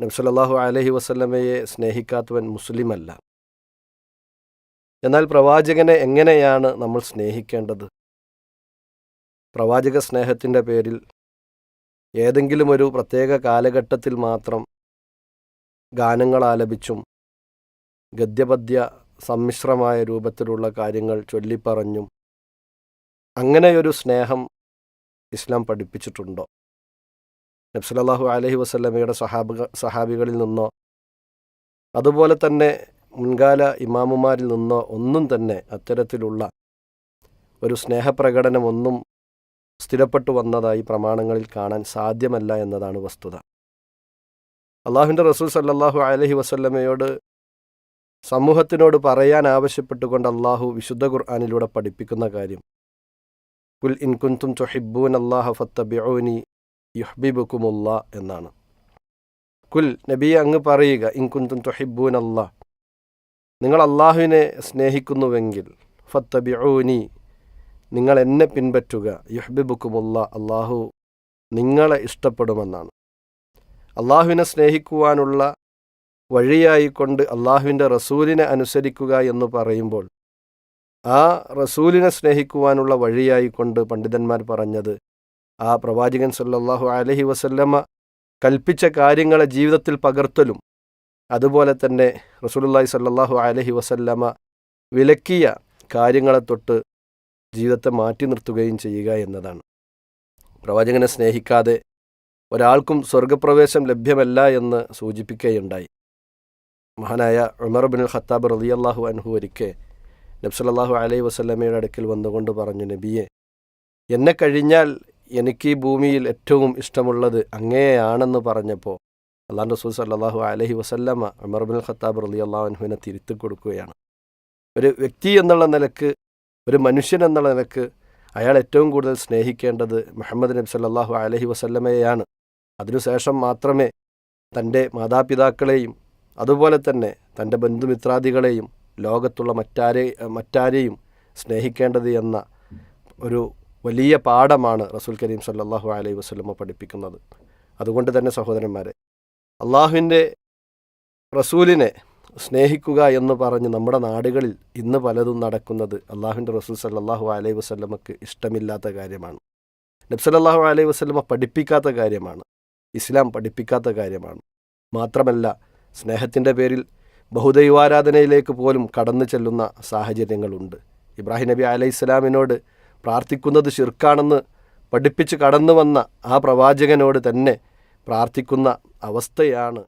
നബ്സലല്ലാഹു അലഹി വസ്ലമയെ സ്നേഹിക്കാത്തവൻ മുസ്ലിമല്ല. എന്നാൽ പ്രവാചകനെ എങ്ങനെയാണ് നമ്മൾ സ്നേഹിക്കേണ്ടത്? പ്രവാചക സ്നേഹത്തിന്റെ പേരിൽ ഏതെങ്കിലും ഒരു പ്രത്യേക കാലഘട്ടത്തിൽ മാത്രം ഗാനങ്ങൾ ആലപിച്ചും ഗദ്യപദ്യ സമ്മിശ്രമായ രൂപത്തിലുള്ള കാര്യങ്ങൾ ചൊല്ലിപ്പറഞ്ഞും അങ്ങനെയൊരു സ്നേഹം ഇസ്ലാം പഠിപ്പിച്ചിട്ടുണ്ടോ? നബ്സലല്ലാഹു അലഹി വസ്ലമയുടെ സഹാബിക സഹാബികളിൽ നിന്നോ അതുപോലെ തന്നെ മുൻകാല ഇമാമുമാരിൽ നിന്നോ ഒന്നും തന്നെ അത്തരത്തിലുള്ള ഒരു സ്നേഹപ്രകടനമൊന്നും സ്ഥിരപ്പെട്ടു വന്നതായി പ്രമാണങ്ങളിൽ കാണാൻ സാധ്യമല്ല എന്നതാണ് വസ്തുത. അള്ളാഹുവിന്റെ റസൂൽ സല്ലാഹു അലഹി വസല്ലമയോട് സമൂഹത്തിനോട് പറയാൻ ആവശ്യപ്പെട്ടുകൊണ്ട് അള്ളാഹു വിശുദ്ധ ഖുർആാനിലൂടെ പഠിപ്പിക്കുന്ന കാര്യം കുൽ ഇൻകുന്തും ചൊഹിബൂൻ അള്ളാഹ ഫത്തബിഊനി യുഹ്ബിബുക്കുമുള്ള എന്നാണ്. കുൽ നബിയെ അങ്ങ് പറയുക ഇൻകുന്തും ചൊഹിബൂൻ അല്ലാ നിങ്ങൾ അള്ളാഹുവിനെ സ്നേഹിക്കുന്നുവെങ്കിൽ ഫത്തബിഊനി നിങ്ങൾ എന്നെ പിൻപറ്റുക യുഹ്ബിബുക്കുമുള്ള അള്ളാഹു നിങ്ങളെ ഇഷ്ടപ്പെടുമെന്നാണ്. അള്ളാഹുവിനെ സ്നേഹിക്കുവാനുള്ള വഴിയായിക്കൊണ്ട് അള്ളാഹുവിന്റെ റസൂലിനെ അനുസരിക്കുക എന്ന് പറയുമ്പോൾ ആ റസൂലിനെ സ്നേഹിക്കുവാനുള്ള വഴിയായിക്കൊണ്ട് പണ്ഡിതന്മാർ പറഞ്ഞത് ആ പ്രവാചകൻ സല്ലാഹു അലഹി വസല്ലമ്മ കൽപ്പിച്ച കാര്യങ്ങളെ ജീവിതത്തിൽ പകർത്തലും. അതുപോലെ തന്നെ റസൂലുള്ളാഹി സല്ലാഹു അലഹി വസല്ലമ്മ വിലക്കിയ കാര്യങ്ങളെ തൊട്ട് ജീവിതത്തെ മാറ്റി നിർത്തുകയും ചെയ്യുക എന്നതാണ്. പ്രവാചകനെ സ്നേഹിക്കാതെ ഒരാൾക്കും സ്വർഗപ്രവേശം ലഭ്യമല്ല എന്ന് സൂചിപ്പിക്കുകയുണ്ടായി. മഹാനായ ഉമർ ബിൻ ഖത്താബ് റളിയല്ലാഹു അൻഹു ഒരിക്കെ നബ്സല്ലാഹു അലൈഹി വസ്ലമയുടെ അടുക്കൽ വന്നുകൊണ്ട് പറഞ്ഞു നബിയെ എന്നെ കഴിഞ്ഞാൽ എനിക്ക് ഈ ഭൂമിയിൽ ഏറ്റവും ഇഷ്ടമുള്ളത് അങ്ങേയാണെന്ന് പറഞ്ഞപ്പോൾ അള്ളാഹ് റസൂൽ സല്ലാഹു അലഹി വസല്ലമ്മ ഉമർ ബിൻ ഖത്താബ് റലി അള്ളാഹു അൻഹുവിനെ തിരുത്തി കൊടുക്കുകയാണ്. ഒരു വ്യക്തി എന്നുള്ള നിലയ്ക്ക് ഒരു മനുഷ്യൻ എന്നുള്ള നിലയ്ക്ക് അയാൾ ഏറ്റവും കൂടുതൽ സ്നേഹിക്കേണ്ടത് മുഹമ്മദ് നബി സല്ലാഹു അലഹി വസല്ലമയെയാണ്. അതിനുശേഷം മാത്രമേ തന്റെ മാതാപിതാക്കളെയും അതുപോലെ തന്നെ തന്റെ ബന്ധുമിത്രാദികളെയും ലോകത്തുള്ള മറ്റാരെ മറ്റാരെയും സ്നേഹിക്കേണ്ടത് എന്ന ഒരു വലിയ പാഠമാണ് റസൂൽ കരീം സല്ലാഹു അലൈഹി വസ്ലമ പഠിപ്പിക്കുന്നത്. അതുകൊണ്ട് തന്നെ സഹോദരന്മാരെ അള്ളാഹുവിന്റെ റസൂലിനെ സ്നേഹിക്കുക എന്ന് പറഞ്ഞ് നമ്മുടെ നാടുകളിൽ ഇന്ന് പലതും നടക്കുന്നത് അള്ളാഹുവിന്റെ റസൂൽ സല്ലാഹു അലൈഹി വസ്ലമക്ക് ഇഷ്ടമില്ലാത്ത കാര്യമാണ്. നബ്സലല്ലാഹു അലൈഹി വസ്ലമ പഠിപ്പിക്കാത്ത കാര്യമാണ്. ഇസ്ലാം പഠിപ്പിക്കാത്ത കാര്യമാണ്. മാത്രമല്ല സ്നേഹത്തിന്റെ പേരിൽ ബഹുദൈവാരാധനയിലേക്ക് പോലും കടന്നു ചെല്ലുന്ന സാഹചര്യങ്ങളുണ്ട്. ഇബ്രാഹിം നബി അലൈഹി സ്വലാമിനോട് പ്രാർത്ഥിക്കുന്നത് ശിർക്കാണെന്ന് പഠിപ്പിച്ച് കടന്നു വന്ന ആ പ്രവാചകനോട് തന്നെ പ്രാർത്ഥിക്കുന്ന അവസ്ഥയാണ്